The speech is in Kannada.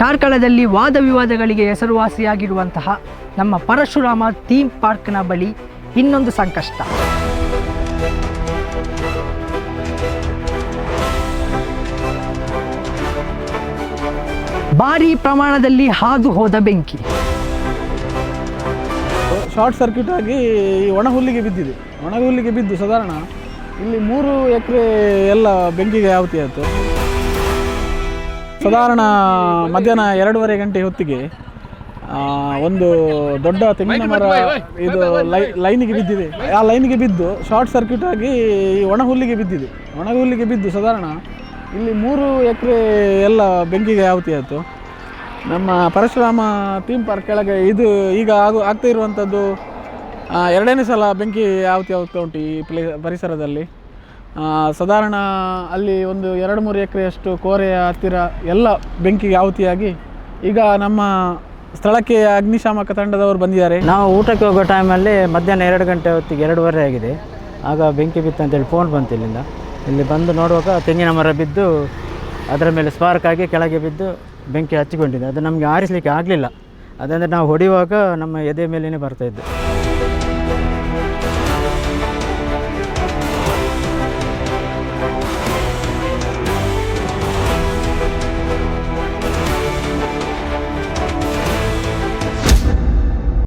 ಕಾರ್ಕಳದಲ್ಲಿ ವಾದ ವಿವಾದಗಳಿಗೆ ಹೆಸರುವಾಸಿಯಾಗಿರುವಂತಹ ನಮ್ಮ ಪರಶುರಾಮ ಥೀಮ್ ಪಾರ್ಕ್ನ ಬಳಿ ಇನ್ನೊಂದು ಸಂಕಷ್ಟ. ಭಾರೀ ಪ್ರಮಾಣದಲ್ಲಿ ಹಾದು ಹೋದ ಬೆಂಕಿ. ಶಾರ್ಟ್ ಸರ್ಕ್ಯೂಟ್ ಆಗಿ ಈ ಒಣ ಹುಲ್ಲಿಗೆ ಬಿದ್ದಿದೆ. ಒಣಹುಲ್ಲಿಗೆ ಬಿದ್ದು ಸಾಧಾರಣ ಇಲ್ಲಿ ಮೂರು ಎಕರೆ ಎಲ್ಲ ಬೆಂಕಿಗೆ ಆವತಿ ಆಯಿತು. ಸಾಧಾರಣ ಮಧ್ಯಾಹ್ನ ಎರಡೂವರೆ ಗಂಟೆ ಹೊತ್ತಿಗೆ ಒಂದು ದೊಡ್ಡ ತೆಂಗಿನ ಮರ ಇದು ಲೈ ಲೈನಿಗೆ ಬಿದ್ದಿದೆ. ಆ ಲೈನಿಗೆ ಬಿದ್ದು ಶಾರ್ಟ್ ಸರ್ಕ್ಯೂಟ್ ಆಗಿ ಈ ಒಣ ಹುಲ್ಲಿಗೆ ಬಿದ್ದಿದೆ. ಒಣ ಹುಲ್ಲಿಗೆ ಬಿದ್ದು ಸಾಧಾರಣ ಇಲ್ಲಿ ಮೂರು ಎಕರೆ ಎಲ್ಲ ಬೆಂಕಿಗೆ ಆಹುತಿ ಆಯಿತು. ನಮ್ಮ ಪರಶುರಾಮ ಥೀಮ್ ಪಾರ್ಕ್ ಕೆಳಗೆ ಇದು ಈಗ ಆಗು ಆಗ್ತಾ ಇರುವಂಥದ್ದು ಎರಡನೇ ಸಲ ಬೆಂಕಿ ಆಹುತಿ ಆಗ್ತಾ ಉಂಟು ಈ ಪ್ಲೇ ಪರಿಸರದಲ್ಲಿ. ಸಾಧಾರಣ ಅಲ್ಲಿ ಒಂದು ಎರಡು ಮೂರು ಎಕರೆಯಷ್ಟು ಕೋರೆಯ ಹತ್ತಿರ ಎಲ್ಲ ಬೆಂಕಿಗೆ ಆಹುತಿಯಾಗಿ ಈಗ ನಮ್ಮ ಸ್ಥಳಕ್ಕೆ ಅಗ್ನಿಶಾಮಕ ತಂಡದವರು ಬಂದಿದ್ದಾರೆ. ನಾವು ಊಟಕ್ಕೆ ಹೋಗೋ ಟೈಮಲ್ಲಿ ಮಧ್ಯಾಹ್ನ ಎರಡು ಗಂಟೆ ಹೊತ್ತಿಗೆ ಎರಡೂವರೆ ಆಗಿದೆ. ಆಗ ಬೆಂಕಿ ಬಿತ್ತು ಅಂತೇಳಿ ಫೋನ್ ಬಂತು ಇಲ್ಲಿಂದ. ಇಲ್ಲಿ ಬಂದು ನೋಡುವಾಗ ತೆಂಗಿನ ಮರ ಬಿದ್ದು ಅದರ ಮೇಲೆ ಸ್ಪಾರ್ಕ್ ಆಗಿ ಕೆಳಗೆ ಬಿದ್ದು ಬೆಂಕಿ ಹಚ್ಚಿಕೊಂಡಿದೆ. ಅದು ನಮಗೆ ಆರಿಸಲಿಕ್ಕೆ ಆಗಲಿಲ್ಲ. ಅದಂದರೆ ನಾವು ಹೊಡೆಯುವಾಗ ನಮ್ಮ ಎದೆ ಮೇಲೇ ಬರ್ತಾಯಿದ್ದು